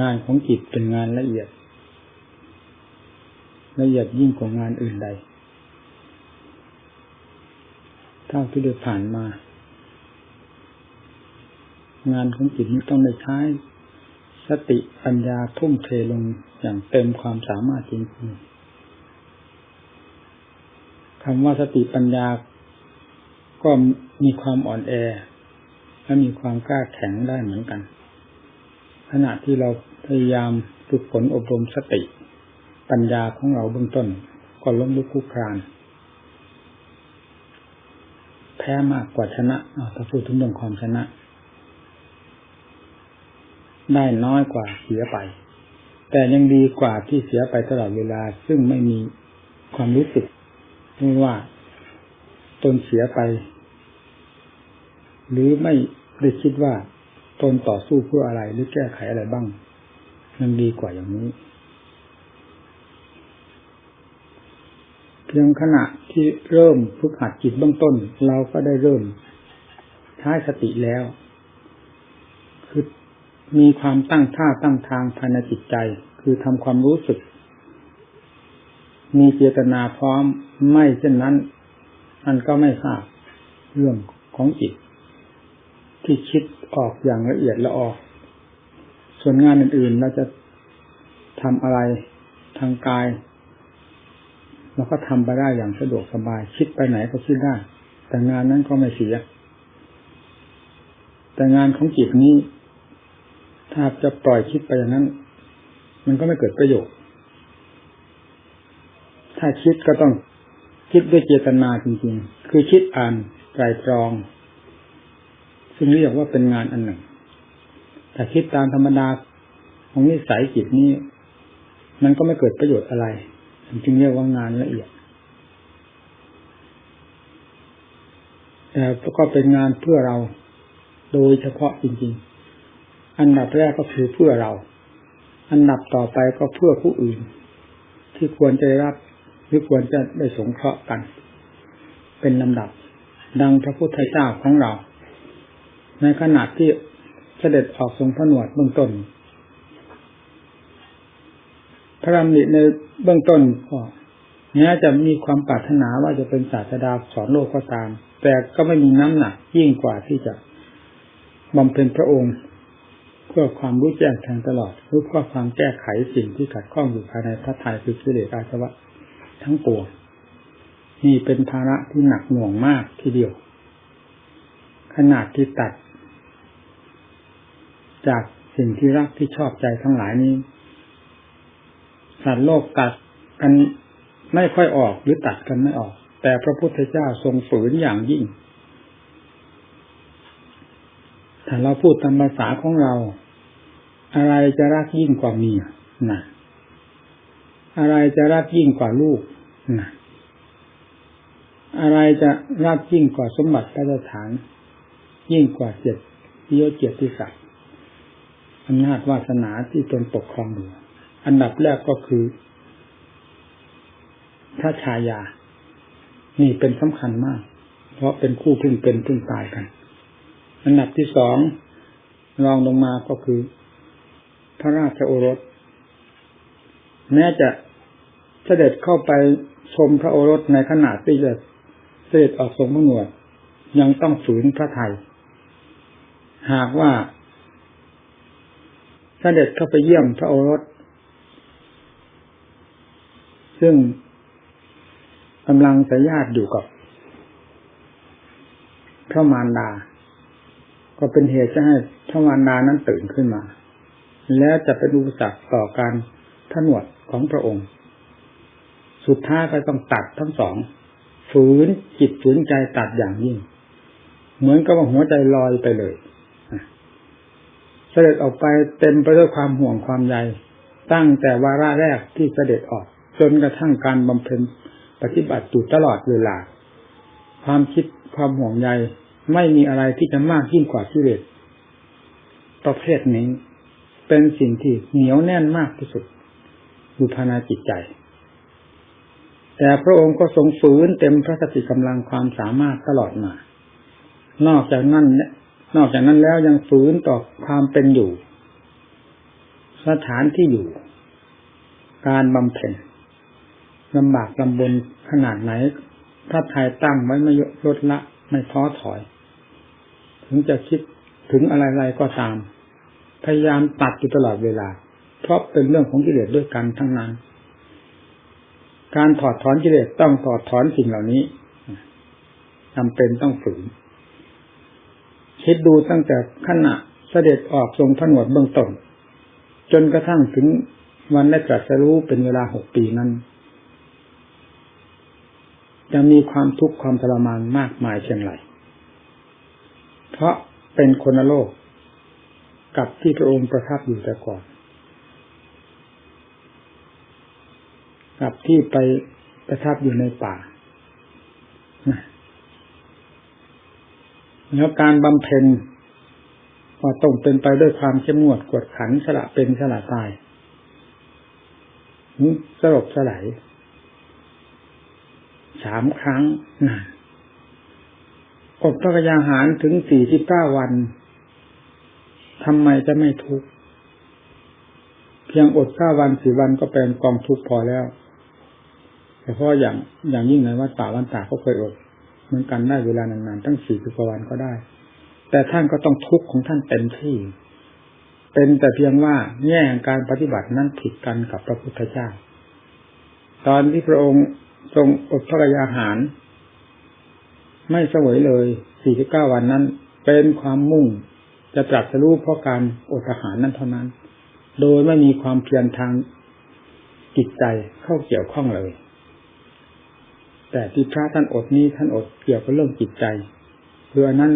งานของจิตเป็นงานละเอียด ละเอียดยิ่งกว่างานอื่นใดเท่าที่ได้ผ่านมา งานของจิตนี้ต้องได้ใช้สติปัญญาทุ่มเทลงอย่างเต็มความสามารถจริงๆคำว่าสติปัญญาก็มีความอ่อนแอ และมีความกล้าแข็งได้เหมือนกัน ขณะที่เราพยายามฝึกฝนอบรมสติ ปัญญาของเราเบื้องต้น ก็ล้มลุกคลุกคลาน แพ้มากกว่าชนะถ้าพูดถึงเรื่องความชนะ ได้น้อยกว่าเสียไป แต่ยังดีกว่าที่เสียไปตลอดเวลา ซึ่งไม่มีความรู้สึกว่าตนเสียไป หรือไม่ได้คิดว่า ตนต่อสู้เพื่ออะไรหรือแก้ไขอะไรบ้าง มันดีกว่าอย่างนี้ เพียงขณะที่เริ่มฝึกหัดจิตเบื้องต้น เราก็ได้เริ่มใช้สติแล้ว คือมีความตั้งท่าตั้งทางภายในจิตใจ คือทำความรู้สึก มีเจตนาพร้อมไม่เช่นนั้นอันก็ไม่ทราบเรื่องของจิต ที่คิดออกอย่างละเอียดละออก ส่วนงานอื่นๆเราจะทำอะไรทางกายเราก็ทำไปได้อย่างสะดวกสบาย คิดไปไหนก็คิดได้ แต่งานนั้นก็ไม่เสีย แต่งานของจิตนี้ ถ้าจะปล่อยคิดไปอย่างนั้น มันก็ไม่เกิดประโยชน์ ถ้าคิดก็ต้องคิดด้วยเจตนาจริงๆ คือคิดอ่านไตรตรอง ซึ่งเรียกว่าเป็นงานอันหนึ่งแต่คิดตามธรรมดาของนิสัยจิตนี้ มันก็ไม่เกิดประโยชน์อะไรจึงเรียกว่างานละเอียด แต่ก็เป็นงานเพื่อเราโดยเฉพาะจริง ๆ อันดับแรกก็คือเพื่อเรา อันดับต่อไปก็เพื่อผู้อื่น ที่ควรจะรับหรือควรจะได้สงเคราะห์กัน เป็นลำดับ ดังพระพุทธเจ้าของเรา ในขณะที่เสด็จออกทรงผนวดเบื้องต้น พระรามณิในเบื้องต้นก็แม้จะมีความปรารถนาว่าจะเป็นศาสดาสอนโลกก็ตาม แต่ก็ไม่มีน้ำหนักยิ่งกว่าที่จะบำเพ็ญพระองค์ เพื่อความรู้แจ้งแทงตลอดรือเพื่อความแก้ไขสิ่งที่ขัดข้องอยู่ภายในพระทัยคือกิเลสอาสวะทั้งปวงนี่เป็นภาระที่หนักหน่วงมากทีเดียว ขนาดที่ตัด จากสิ่งที่รักที่ชอบใจทั้งหลายนี้สัตว์โลกตัดกันไม่ค่อยออกหรือตัดกันไม่ออก แต่พระพุทธเจ้าทรงฝืนอย่างยิ่งถ้าเราพูดตามภาษาของเรา อะไรจะรักยิ่งกว่าเมียนะอะไรจะรักยิ่งกว่าลูกนะอะไรจะรักยิ่งกว่าสมบัติพระฐาน ยิ่งกว่าเจ็ดยศเกียรติศักดิ์ อำนาจวาสนาที่ตนปกครองอยู่อันดับแรกก็คือพระชายา นี่เป็นสำคัญมาก เพราะเป็นคู่พึ่งเป็นพึ่งตายกัน อันดับที่สองรองลงมาก็คือ พระราชโอรส แม้จะเสด็จเข้าไปชมพระโอรสในขณะที่จะเสด็จออกทรงพระนวดยังต้องฝืนพระไทย หากว่า เสด็จเข้าไปเยี่ยมพระโอรส ซึ่งกำลังสยาดอยู่กับพระมารดา ก็เป็นเหตุจะให้พระมารดานั้นตื่นขึ้นมา แล้วจะเป็นอุปสรรคต่อการผนวดของพระองค์ สุดท้ายก็ต้องตัดทั้งสอง ฝืนจิตฝืนใจตัดอย่างยิ่ง เหมือนกับว่าหัวใจลอยไปเลย เสด็จออกไปเต็มไปด้วยความห่วงความใยตั้งแต่วาระแรกที่เสด็จออก จนกระทั่งการบำเพ็ญปฏิบัติอยู่ตลอดเวลา ความคิดความห่วงใยไม่มีอะไรที่จะมากยิ่งกว่ากิเลสประเภทนี้เป็นสิ่งที่เหนียวแน่นมากที่สุดอยู่ภายในจิตใจ แต่พระองค์ก็ทรงฝืนเต็มพระสติกำลังความสามารถตลอดมา นอกจากนั้น นอกจากนั้นแล้วยังฝืนต่อความเป็นอยู่ สถานที่อยู่ การบำเพ็ญลำบากลำบนขนาดไหนถ้าไทยตั้งไว้ไม่ลดละไม่ท้อถอย ถึงจะคิดถึงอะไรๆก็ตาม พยายามตัดอยู่ตลอดเวลา เพราะเป็นเรื่องของกิเลสด้วยกันทั้งนั้น การถอดถอนกิเลสต้องถอดถอนสิ่งเหล่านี้จำเป็นต้องฝืน คิดดูตั้งแต่ขณะเสด็จออกทรงผนวดเบื้องต้นจนกระทั่งถึงวันได้ตรัสรู้เป็นเวลาหกปีนั้นจะมีความทุกข์ความทรมานมากมายเช่นไร เพราะเป็นคนโลก กับที่พระองค์ประทับอยู่แต่ก่อน กับที่ไปประทับอยู่ในป่า แล้วการบำเพ็ญก็ต้องเป็นไปด้วยความเข้มงวดกวดขันสละเป็นสละตายสลบสลายสามครั้งนานอดพระกยาหารถึงสี่สิบเก้าวันทำไมจะไม่ทุกข์เพียงอดเก้าวันสี่วันก็เป็นกองทุกข์พอแล้ว แต่เพราะอย่างอย่างยิ่งในวัดป่าวันตาเขาเคยอด มือนกันได้เวลานานๆตั้งสี่สิบกว่าวันก็ได้ แต่ท่านก็ต้องทุกข์ของท่านเต็มที่ เป็นแต่เพียงว่าแง่การปฏิบัตินั้นผิดกันกับพระพุทธเจ้า ตอนที่พระองค์ทรงอดพระกยาหาร ไม่เสวยเลยสี่สิบเก้าวันนั้น เป็นความมุ่งจะตรัสรู้เพราะการอดอาหารนั้นเท่านั้น โดยไม่มีความเพียรทางจิตใจเข้าเกี่ยวข้องเลย แต่ที่พระท่านอดนี้ท่านอดเกี่ยวกับเรื่องจิตใจคืออันนั้น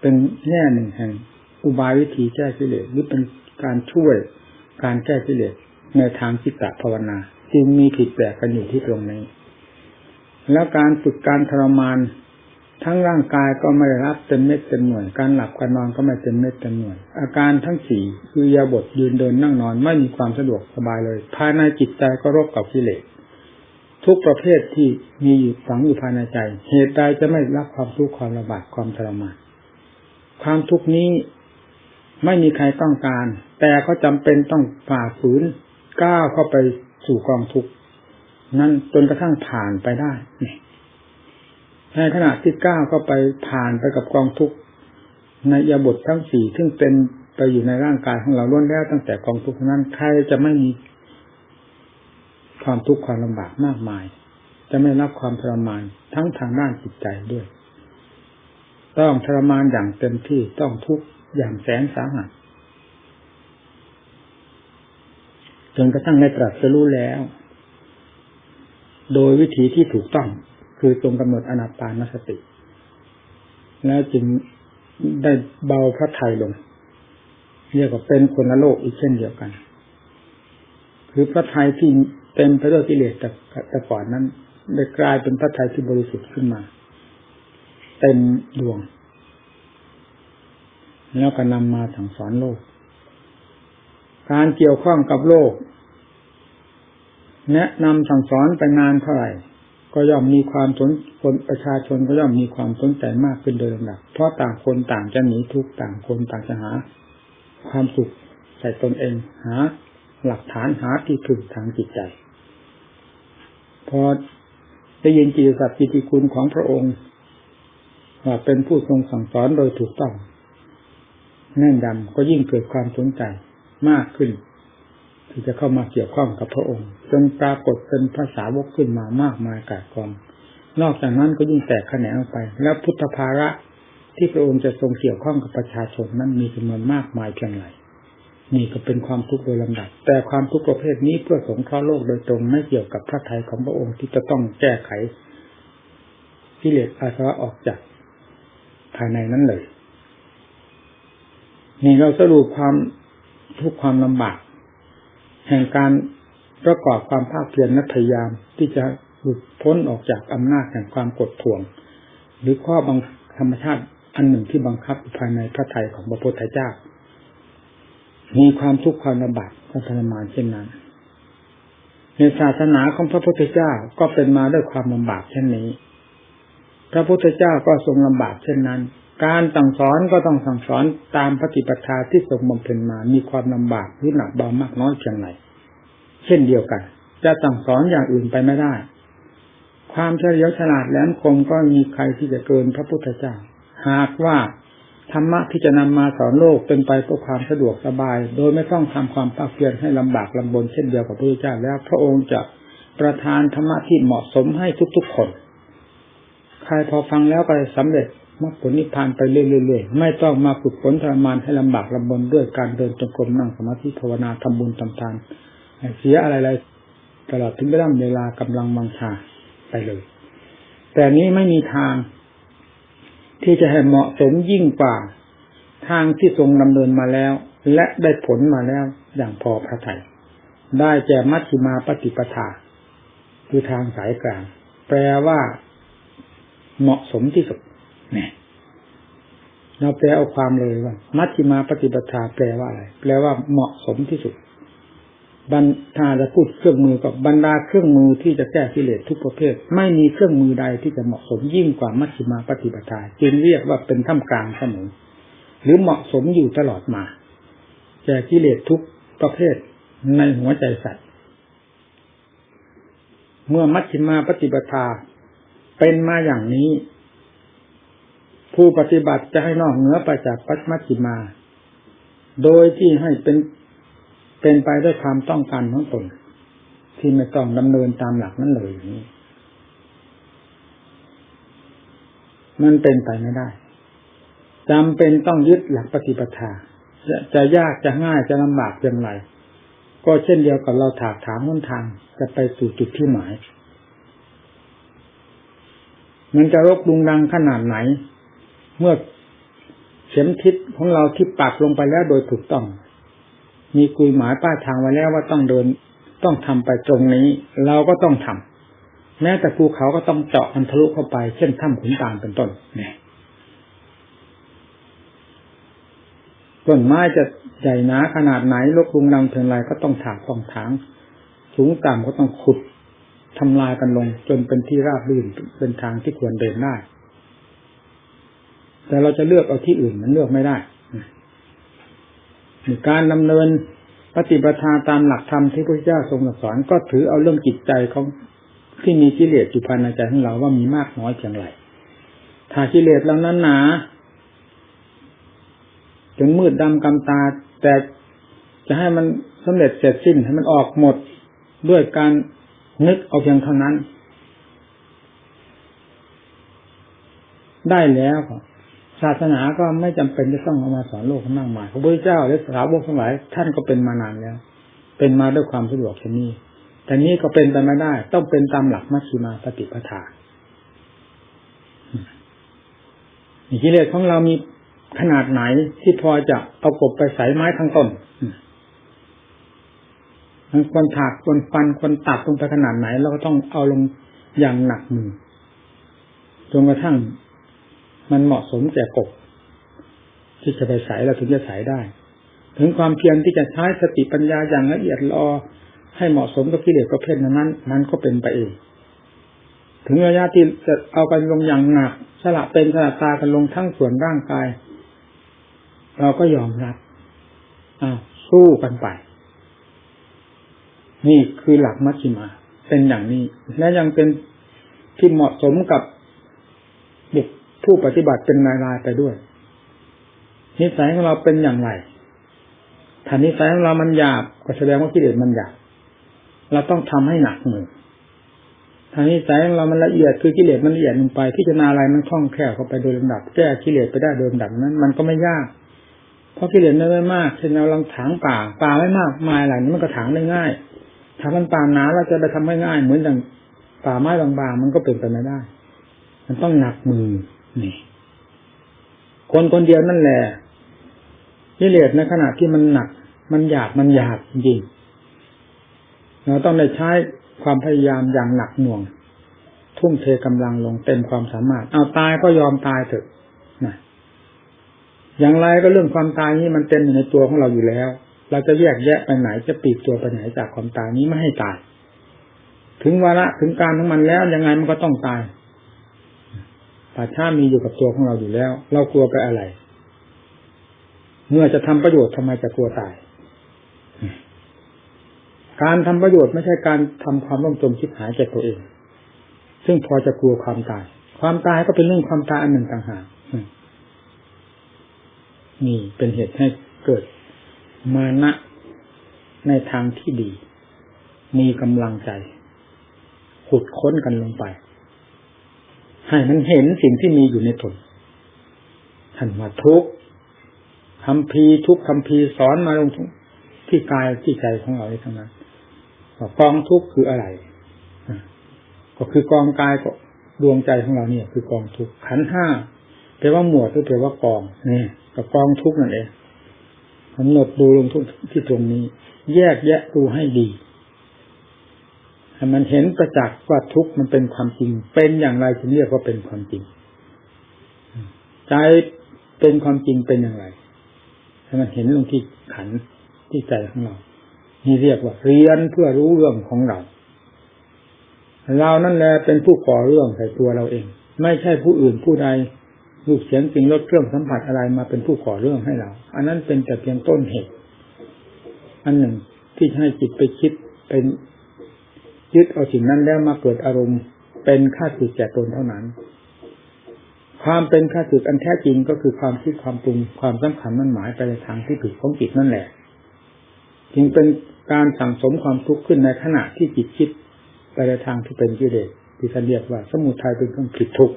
เป็นแง่หนึ่งแห่งอุบายวิธีแก้กิเลสหรือเป็นการช่วยการแก้กิเลสในทางจิตตภาวนา จึงมีผิดแปลกกันอยู่ที่ตรงนี้ แล้วการฝึกการทรมาน ทั้งร่างกายก็ไม่ได้รับเต็มเม็ดเต็มหน่วย การหลับการนอนก็ไม่เต็มเม็ดเต็มหน่วย อาการทั้งสี่คือยาบทยืนเดินนั่งนอนไม่มีความสะดวกสบายเลย ภายในจิตใจก็รบกับกิเลส ทุกประเภทที่มีอยู่ฝังอยู่ภายในใจ เหตุใดจะไม่รับความทุกข์ความระบาดความทรมานความทุกข์นี้ไม่มีใครต้องการ แต่ก็จำเป็นต้องฝ่าฝืนก้าวเข้าไปสู่กองทุกข์นั้นจนกระทั่งผ่านไปได้ในขณะที่ก้าวเข้าไปผ่านไปกับกองทุกข์ในยาบททั้งสี่ซึ่งเป็นไปอยู่ในร่างกายของเราล้วนแล้วตั้งแต่กองทุกข์นั้นใครจะไม่มี ความทุกข์ความลำบากมากมาย จะไม่รับความทรมานทั้งทางด้านจิตใจด้วย ต้องทรมานอย่างเต็มที่ต้องทุกข์อย่างแสนสาหัสจนกระทั่งได้ตรัสรู้แล้ว โดยวิธีที่ถูกต้องคือตรงกำหนดอนาปานสติ แล้วจึงได้เบาพระไทยลงเรียกว่าเป็นคนละโลกอีกเช่นเดียวกัน คือพระไทยที่เต็มไปด้วยกิเลสแต่แต่ก่อนนั้นได้กลายเป็นพระไทยที่บริสุทธิ์ขึ้นมา เต็มดวง แล้วก็นำมาสั่งสอนโลก การเกี่ยวข้องกับโลก แนะนำสั่งสอนไปนานเท่าไหร่ ก็ย่อมมีความสนคนประชาชนก็ย่อมมีความสนใจมากขึ้นโดยลำดับ เพราะต่างคนต่างจะหนีทุกต่างคนต่างจะหา ความสุขใส่ตนเองหา หลักฐานหาที่พึ่งทางจิตใจ พอได้ยินจิตสัตว์จิติคุณของพระองค์ว่าเป็นผู้ทรงสั่งสอนโดยถูกต้องแน่นดำก็ยิ่งเกิดความสนใจมากขึ้น ที่จะเข้ามาเกี่ยวข้องกับพระองค์ จนปรากฏเป็นภาษาวกขึ้นมามากมายกายกอง นอกจากนั้นก็ยิ่งแตกแขนงออกไป แล้วพุทธภาระที่พระองค์จะทรงเกี่ยวข้องกับประชาชนนั้นมีจำนวนมากมายเพียงไร นี่ก็เป็นความทุกข์โดยลำดับ แต่ความทุกข์ประเภทนี้เพื่อสงเคราะห์โลกโดยตรงไม่เกี่ยวกับพระทัยของพระองค์ที่จะต้องแก้ไขกิเลสอาสวะออกจากภายในนั้นเลย นี่เราสรุปความทุกข์ความลำบาก แห่งการประกอบความภาคเพียรนัพยายามที่จะหลุดพ้นออกจากอำนาจแห่งความกดท่วง หรือข้อบังธรรมชาติอันหนึ่งที่บังคับภายในพระทัยของพระพุทธเจ้า มีความทุกข์ความลำบากความทรมานเช่นนั้นในศาสนาของพระพุทธเจ้าก็เป็นมาด้วยความลำบากเช่นนี้ พระพุทธเจ้าก็ทรงลำบากเช่นนั้น การสั่งสอนก็ต้องสั่งสอนตามปฏิปทาที่ทรงบำเพ็ญมา มีความลำบากหรือหนักเบามากน้อยเพียงไรเช่นเดียวกัน จะสั่งสอนอย่างอื่นไปไม่ได้ ความเฉลียวฉลาดแหลมคมก็มีใครที่จะเกินพระพุทธเจ้า หากว่า ธรรมะที่จะนำมาสอนโลกเป็นไปเพื่อความสะดวกสบาย โดยไม่ต้องทำความภาคเพียรให้ลำบากลำบนเช่นเดียวกับพระพุทธเจ้าแล้ว พระองค์จะประทานธรรมะที่เหมาะสมให้ทุกๆคน ใครพอฟังแล้วก็สำเร็จมรรคผลนิพพานไปเรื่อยๆไม่ต้องมาฝึกฝนทรมานให้ลำบากลำบนด้วยการเดินจงกรมนั่งสมาธิภาวนาทำบุญทำทานเสียอะไรๆตลอดถึงเวลาเวลากำลังวังชาไปเลย แต่นี้ไม่มีทาง ที่จะให้เหมาะสมยิ่งกว่าทางที่ทรงดำเนินมาแล้ว และได้ผลมาแล้วอย่างพอพระทัยได้แก่มัชฌิมาปฏิปทา คือทางสายกลาง แปลว่าเหมาะสมที่สุดเนี่ยเราแปลเอาความเลยว่า มัชฌิมาปฏิปทาแปลว่าอะไร แปลว่าเหมาะสมที่สุด บรรถ้าจะพูดเครื่องมือกับบรรดาเครื่องมือที่จะแก้กิเลสทุกประเภท ไม่มีเครื่องมือใดที่จะเหมาะสมยิ่งกว่ามัชฌิมาปฏิปทาจึงเรียกว่าเป็นท่ามกลางเสมอหรือเหมาะสมอยู่ตลอดมาแก้กิเลสทุกประเภทในหัวใจสัตว์ เมื่อมัชฌิมาปฏิปทาเป็นมาอย่างนี้ ผู้ปฏิบัติจะให้นอกเหนือไปจากปัจมัชฌิมา โดยที่ให้เป็น เป็นไปด้วยความต้องการของตน ที่ไม่ต้องดำเนินตามหลักนั้นเลยอย่างนี้มันเป็นไปไม่ได้จำเป็นต้องยึดหลักปฏิปทาจะจะยากจะง่ายจะลำบากอย่างไร ก็เช่นเดียวกับเราถากถามหนทาง จะไปสู่จุดที่หมาย มันจะรบลุงดังขนาดไหน เมื่อเข็มทิศของเราที่ปักลงไปแล้วโดยถูกต้อง มีกุยหมายป้ายทางไว้แล้วว่าต้องเดินต้องทำไปตรงนี้ เราก็ต้องทำแม้แต่ภูเขาก็ต้องเจาะมันทะลุเข้าไป เช่นถ้ำขุนตาลเป็นต้นเนี่ยต้นไม้จะใหญ่หนาขนาดไหนลกลุงดังเพียงไรก็ต้องถากต้องถาง สูงต่ำก็ต้องขุดทำลายกันลง จนเป็นที่ราบรื่นเป็นทางที่ควรเดินได้ แต่เราจะเลือกเอาที่อื่นมันเลือกไม่ได้ การดำเนินปฏิปทาตามหลักธรรมที่พระเจ้าทรงสอนก็ถือเอาเรื่องจิตใจของที่มีกิเลสอยู่ภายในใจของเราว่ามีมากน้อยเพียงไรถ้ากิเลสเรานั้นหนาจนมืดดำกำตา แต่จะให้มันสำเร็จเสร็จสิ้นให้มันออกหมดด้วยการนึกเอาเพียงเท่านั้น ได้แล้ว ศาสนาก็ไม่จำเป็นจะต้องเอามาสอนโลกมากมายพระพุทธเจ้าและสาวกทั้งหลายท่านก็เป็นมานานแล้ว เป็นมาด้วยความสะดวกเช่นนี้ แต่นี้ก็เป็นไปไม่ได้ ต้องเป็นตามหลักมัชฌิมาปฏิปทากิเลสของเรามีขนาดไหนที่พอจะเอากบไปใส่ไม้ทั้งต้นมันควรถากควรฟันควรตัดลงไปขนาดไหนเราก็ต้องเอาลงอย่างหนักมือจนกระทั่ง มันเหมาะสมแก่กบ ที่จะไปใส่เราถึงจะใส่ได้ ถึงความเพียรที่จะใช้สติปัญญาอย่างละเอียดรอให้เหมาะสมกับกิเลสประเภทนั้น นั้นก็เป็นไปเอง ถึงระยะที่จะเอาไปลงอย่างหนักสละเป็นสละตากันลงทั้งส่วนร่างกาย เราก็ยอมรับอ่าสู้กันไป นี่คือหลักมัชฌิมา เป็นอย่างนี้ และยังเป็นที่เหมาะสมกับ ผู้ปฏิบัติเป็นรายๆไปด้วย นิสัยของเราเป็นอย่างไรถ้านิสัยของเรามันหยาบก็แสดงว่ากิเลสมันหยาบเราต้องทำให้หนักมือถ้านิสัยของเรามันละเอียดคือกิเลสมันละเอียดลงไปพิจารณาอะไรมันคล่องแคล่วเข้าไปโดยลำดับแก้กิเลสไปได้โดยลำดับนั้น มันก็ไม่ยาก เพราะกิเลสไม่มากเช่นเราลองถางป่าป่าไม่มากมายอะไรนี่มันก็ถางได้ง่ายถ้ามันป่าหนาเราจะไปทำให้ง่ายเหมือนอย่างป่าไม้บางๆมันก็เป็นไปไม่ได้ มันต้องหนักมือ นี่ คนคนเดียวนั่นแหละกิเลสในขณะที่มันหนัก มันหยาบมันหยาบจริงเราต้องได้ใช้ความพยายามอย่างหนักหน่วง ทุ่มเทกำลังลงเต็มความสามารถ เอาตายก็ยอมตายเถอะนะอย่างไรก็เรื่องความตายนี้มันเต็มอยู่ในตัวของเราอยู่แล้ว เราจะแยกแยะไปไหนจะปีกตัวไปไหนจากความตายนี้ไม่ให้ตาย ถึงวาระถึงการของมันแล้วยังไงมันก็ต้องตาย ป่าช้ามีอยู่กับตัวของเราอยู่แล้ว เรากลัวไปอะไร เมื่อจะทำประโยชน์ทำไมจะกลัวตาย การทำประโยชน์ไม่ใช่การทำความร่มจมชิบหายแก่ตัวเอง ซึ่งพอจะกลัวความตาย ความตายก็เป็นเรื่องความตายอันหนึ่งต่างหากนี่เป็นเหตุให้เกิดมานะในทางที่ดี มีกำลังใจ ขุดค้นกันลงไป ให้มันเห็นสิ่งที่มีอยู่ในตนท่านว่าทุกคำพีทุกคำพีสอนมาลงที่กายที่ใจของเราทั้งนั้นกองทุกข์คืออะไรก็คือกองกายก็ดวงใจของเราเนี่ย คือกองทุกข์ขันห้าแปลว่าหมวดหรือแปลว่ากองนี่กับกองทุกข์นั่นเองกำหนดดูลงทุกที่ตรงนี้ แยกแยะดูให้ดี ให้มันเห็นประจักษ์ว่าทุกข์มันเป็นความจริง เป็นอย่างไรถึงเรียกว่าเป็นความจริง ใจเป็นความจริงเป็นอย่างไร ให้มันเห็นลงที่ขันที่ใจของเรา นี่เรียกว่าเรียนเพื่อรู้เรื่องของเรา เรานั่นแหละเป็นผู้ก่อเรื่องใส่ตัวเราเอง ไม่ใช่ผู้อื่นผู้ใดรูปเสียงสิ่งรสเครื่องสัมผัสอะไรมาเป็นผู้ก่อเรื่องให้เรา อันนั้นเป็นแต่เพียงต้นเหตุ อันหนึ่งที่ให้จิตไปคิดเป็น ยึดเอาสิ่งนั้นแล้วมาเกิดอารมณ์ เป็นค่าสึกแก่ตนเท่านั้น ความเป็นค่าสึกอันแท้จริงก็คือความคิดความปรุงความสำคัญมั่นหมายไปในทางที่ผิดของจิตนั่นแหละ จึงเป็นการสั่งสมความทุกข์ขึ้นในขณะที่จิตคิดไปในทางที่เป็นกิเลสที่ท่านเรียกว่า สมุทัยเป็นเครื่องผิดทุกข์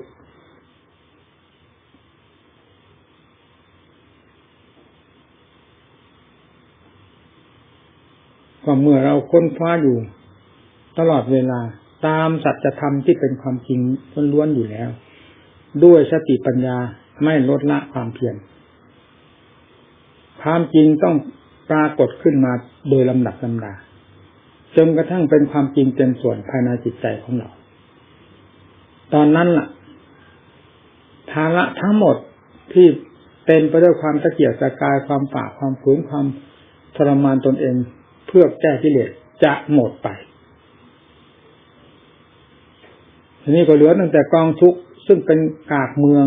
ก็เมื่อเราค้นคว้าอยู่ ตลอดเวลาตามสัจธรรมที่เป็นความจริงล้วนๆอยู่แล้ว ด้วยสติปัญญาไม่ลดละความเพียรความจริงต้องปรากฏขึ้นมาโดยลำดับลำดาจนกระทั่งเป็นความจริงเป็นส่วนภายในจิตใจของเรา ตอนนั้นล่ะ ภาระทั้งหมดที่เป็นไปด้วยความตะเกียกตะกายความป่าความฝืนความทรมานตนเอง เพื่อแก้กิเลสจะหมดไป ทีนี้ก็เหลือตั้งแต่กองทุกข์ซึ่งเป็นกากเมือง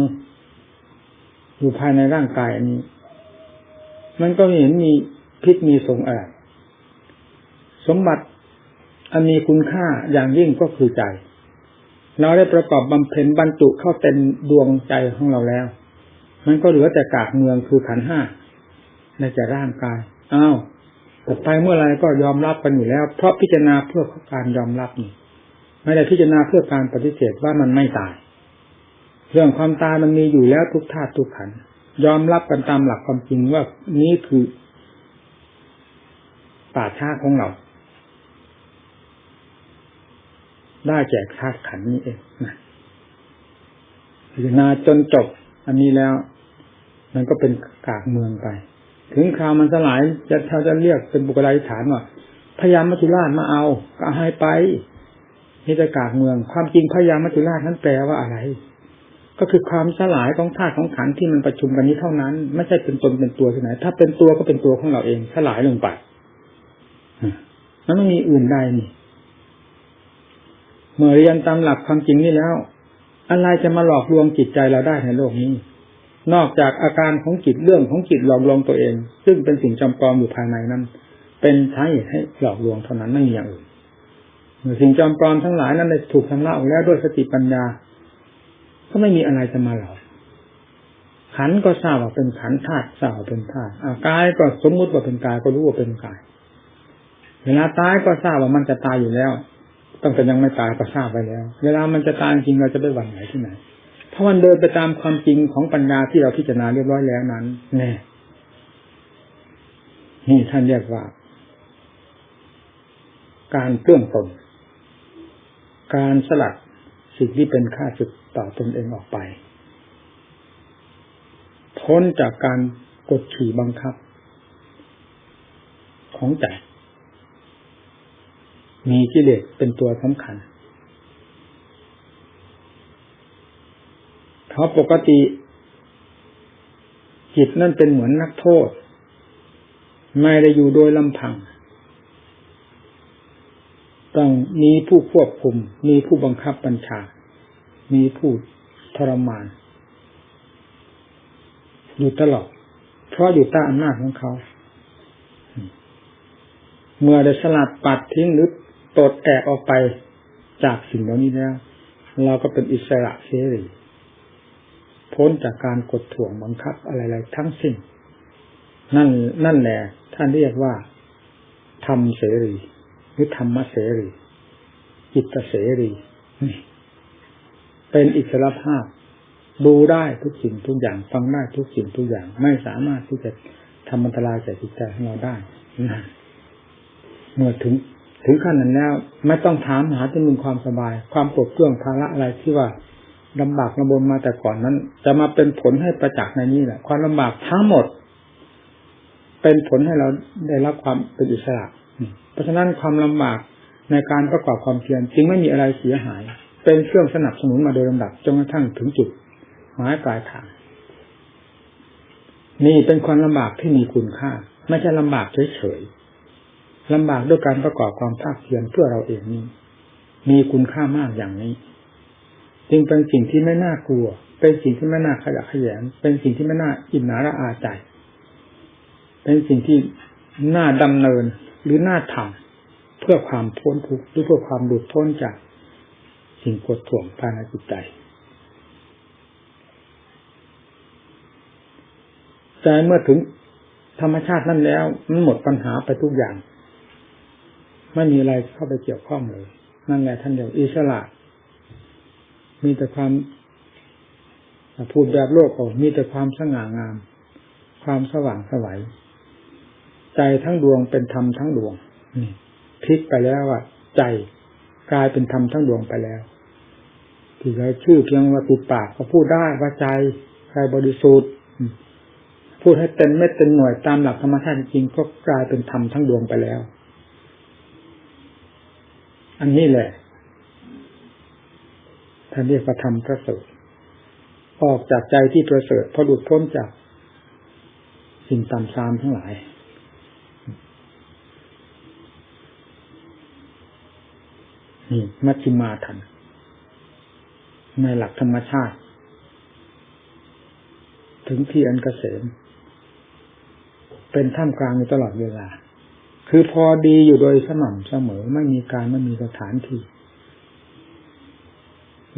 อยู่ภายในร่างกายอันนี้ มันก็เห็นมีพิษมีสงอะไรสมบัติอันมีคุณค่าอย่างยิ่งก็คือใจ เราได้ประกอบบำเพ็ญบรรจุเข้าเต็มดวงใจของเราแล้ว มันก็เหลือแต่กากเมืองคือขันห้าในแต่ร่างกายอ้าวแต่ไปเมื่อไรก็ยอมรับกันอยู่แล้ว เพราะพิจารณาเพื่อการยอมรับนี่ ไม่ได้พิจารณาเพื่อการปฏิเสธว่ามันไม่ตาย เรื่องความตายมันมีอยู่แล้วทุกธาตุทุกขันยอมรับกันตามหลักความจริงว่านี้คือ ป่าชาของเรา ได้แจกธาตุขันนี้เองนะพิจารณาจนจบ อันนี้แล้ว มันก็เป็นกากเมืองไป ถึงคราวมันสลายจะเขาจะเรียกเป็นบุคลาธิฐานว่าพยายามมัจจุราชมาเอา ก็ให้ไป นี่จกากเมือง ความจริงพยายามมัจจุราชนั้นแปลว่าอะไร ก็คือความสลายของธาตุของขันที่มันประชุมกันนี้เท่านั้น ไม่ใช่เป็นตนเป็นตัวที่ไหน ถ้าเป็นตัวก็เป็นตัวของเราเองสลายลงไปมันไม่มีอื่นใดนี่เมื่อเรียนตามหลักความจริงนี่แล้ว อะไรจะมาหลอกลวงจิตใจเราได้ในโลกนี้ นอกจากอาการของจิตเรื่องของจิตหลอกลวงตัวเอง ซึ่งเป็นสิ่งจำปลอมอยู่ภายในนั้น เป็นสาเหตุให้หลอกลวงเท่านั้นไม่มีอย่างอื่น สิ่งจำปลอมทั้งหลายนั้นได้ถูกทำละออกแล้วด้วยสติปัญญา ก็ไม่มีอะไรจะมาหลอกขันก็ทราบว่าเป็นขันธาตุทราบว่าเป็นธาตุกายก็สมมุติว่าเป็นกายก็รู้ว่าเป็นกาย เวลาตายก็ทราบว่ามันจะตายอยู่แล้วตั้งแต่ยังไม่ตายก็ทราบไปแล้ว เวลามันจะตายจริงเราจะไปหวั่นไหนที่ไหนเพราะมันเดินไปตามความจริงของปัญญาที่เราพิจารณาเรียบร้อยแล้วนั้น แน่นี่ท่านเรียกว่า การเครื่องตน การสลัดสิ่งที่เป็นค่าศึกต่อตนเองออกไป พ้นจากการกดขี่บังคับ ของใจมีกิเลสเป็นตัวสำคัญเพราะปกติจิตนั่นเป็นเหมือนนักโทษ ไม่ได้อยู่โดยลำพัง ต้องมีผู้ควบคุม มีผู้บังคับบัญชา มีผู้ทรมาน อยู่ตลอด เพราะอยู่ใต้อำนาจของเขา เมื่อได้สลัดปัดทิ้งหรือตดแอกออกไปจากสิ่งเหล่านี้แล้ว เราก็เป็นอิสระเสรีพ้นจากการกดถ่วงบังคับอะไรๆทั้งสิ้น นั่นนั่นแหละท่านเรียกว่าธรรมเสรี หรือธรรมเสรีจิตเสรีเป็นอิสระภาพ ดูได้ทุกสิ่งทุกอย่างฟังได้ทุกสิ่งทุกอย่าง ไม่สามารถที่จะทำอันตรายแก่จิตใจของเราได้นะเมื่อถึงถึงขั้นนั้นแล้ว ไม่ต้องถามหาจะมีความสบาย ความปวดเครื่องภาระอะไรที่ว่าลำบากลำบนมาแต่ก่อนนั้น จะมาเป็นผลให้ประจักษ์ในนี้แหละ ความลำบากทั้งหมด เป็นผลให้เราได้รับความเป็นอิสระ เพราะฉะนั้นความลำบากในการประกอบความเพียรจึงไม่มีอะไรเสียหาย เป็นเครื่องสนับสนุนมาโดยลำดับจนกระทั่งถึงจุดหมายปลายทางนี่เป็นความลำบากที่มีคุณค่า ไม่ใช่ลำบากเฉยๆลำบากด้วยการประกอบความภาคเพียรเพื่อเราเองนี้มีคุณค่ามากอย่างนี้ จึงเป็นสิ่งที่ไม่น่ากลัว เป็นสิ่งที่ไม่น่าขยะแขยงเป็นสิ่งที่ไม่น่าอินหนาระอาใจ เป็นสิ่งที่น่าดำเนิน หรือน่าทำเพื่อความพ้นทุกข์หรือเพื่อความหลุดพ้นจากสิ่งกดถ่วงภายในจิตใจแต่เมื่อถึงธรรมชาตินั่นแล้วมันหมดปัญหาไปทุกอย่าง ไม่มีอะไรเข้าไปเกี่ยวข้องเลย นั่นแหละท่านเดียวอิสระ มีแต่ความพูดแบบโลกออกมีแต่ความสง่างาม ความสว่างสวัย ใจทั้งดวงเป็นธรรมทั้งดวงพลิกไปแล้วว่าใจกลายเป็นธรรมทั้งดวงไปแล้วที่เราชื่อเพียงว่าตุปากก็พูดได้ว่าใจใครบริสุทธิ์พูดให้เต็มเม็ดเต็มหน่วยตามหลักธรรมชาติจริงก็กลายเป็นธรรมทั้งดวงไปแล้ว อันนี้แหละท่านเรียกว่าธรรมประเสริฐออกจากใจที่ประเสริฐพอหลุดพ้นจากสิ่งต่ำซามทั้งหลาย นี่มัชฌิมาทันในหลักธรรมชาติ ถึงที่อันกเกษม เป็นท่ามกลางอยู่ตลอดเวลา คือพอดีอยู่โดยสม่ำเสมอไม่มีการไม่มีสถานที่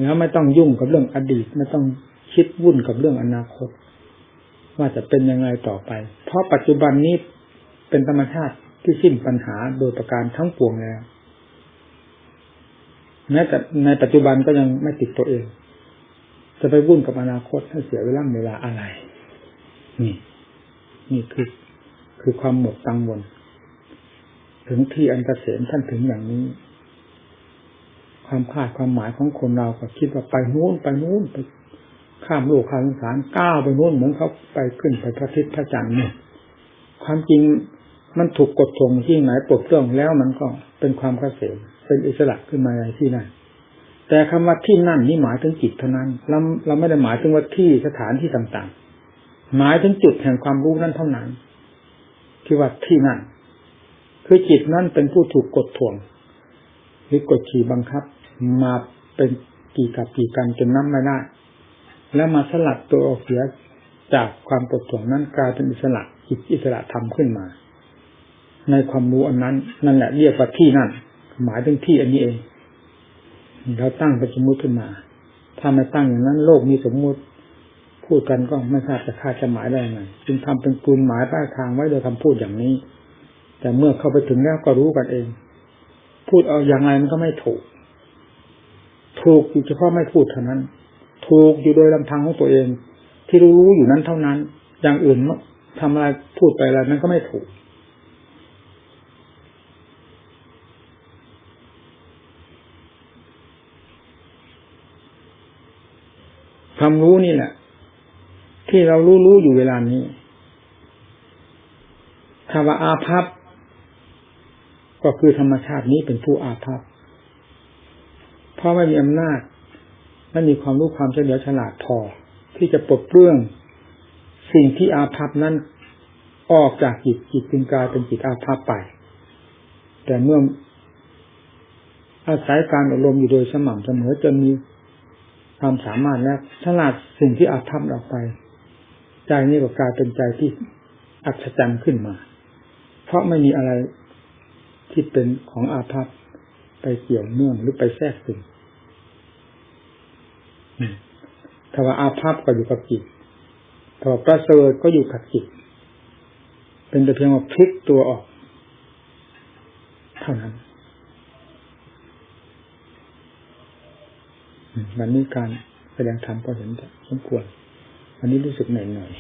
แล้วไม่ต้องยุ่งกับเรื่องอดีต ไม่ต้องคิดวุ่นกับเรื่องอนาคต ว่าจะเป็นยังไงต่อไป เพราะปัจจุบันนี้เป็นธรรมชาติที่สิ้นปัญหาโดยประการทั้งปวงแล้ว แม้แต่ในปัจจุบันก็ยังไม่ติดตัวเอง จะไปวุ่นกับอนาคตให้เสียเวลาเวลาอะไร นี่ นี่คือคือความหมดตังวล ถึงที่อันกเกษมท่านถึงอย่างนี้ ความคาดความหมายของคนเราก็คิดว่าไปนู้นไปนู้นไปข้ามโลกข้ามสงสารก้าวไปนู้นเหมือนเขาไปขึ้นไปพระทิศพระจันทร์เนี่ยความจริงมันถูกกดทงที่ไหนปลดเครื่องแล้วมันก็เป็นความกเกษม เป็นอิสระขึ้นมาในที่นั่นแต่คำว่าที่นั่นนี่หมายถึงจิตเท่านั้นเราเราไม่ได้หมายถึงว่าที่สถานที่ต่างๆ หมายถึงจุดแห่งความรู้นั้นเท่านั้นที่ว่าที่นั่น คือจิตนั้นเป็นผู้ถูกกดถ่วงหรือกดขี่บังคับ มาเป็นกี่กับกี่กันจนน้ำไม่ได้ แล้วมาสลัดตัวออกเสียจากความกดถ่วงนั้นกลายเป็นอิสระจิตอิสระธรรมขึ้นมา ในความรู้อันนั้น นั่นแหละเรียกว่าที่นั่น หมายถึงที่อันนี้เองเราตั้งเป็นสมมติขึ้นมา ถ้าไม่ตั้งอย่างนั้น โลกมีสมมุติ พูดกันก็ไม่ทราบจะคาดจะหมายได้ไงจึงทำเป็นกลุ่มหมายป้ายทางไว้โดยคำพูดอย่างนี้ แต่เมื่อเข้าไปถึงแล้วก็รู้กันเอง พูดเอาอย่างไรมันก็ไม่ถูก ถูกอยู่เฉพาะไม่พูดเท่านั้น ถูกอยู่โดยลำพังของตัวเอง ที่รู้อยู่นั้นเท่านั้น อย่างอื่นทำอะไรพูดไปอะไรนั้นก็ไม่ถูก ความรู้นี่แหละ ที่เรารู้รู้อยู่เวลานี้คำว่าอาภัพก็คือธรรมชาตินี้เป็นผู้อาภัพเพราะไม่มีอำนาจไม่มีความรู้ความเฉลียวฉลาดพอ ที่จะปลดเปลื้องสิ่งที่อาภัพนั้นออกจากจิตจิตจึงกลายเป็นจิตอาภัพไป แต่เมื่ออาศัยการอบรมอยู่โดยสม่ำเสมอจนมี ความสามารถแล้วฉลาดสิ่งที่อาภัพออกไป ใจนี่ก็กลายเป็นใจที่อัศจรรย์ขึ้นมา เพราะไม่มีอะไรที่เป็นของอาภัพไปเกี่ยวเนื่องหรือไปแทรกซึมถ้าว่าอาภัพก็อยู่กับจิตถ้าว่าประเสริฐก็อยู่กับจิต เป็นแต่เพียงว่าพลิกตัวออก เท่านั้น วันนี้การแสดงธรรมก็เห็นสมควรวันนี้รู้สึกเหนื่อยหน่อย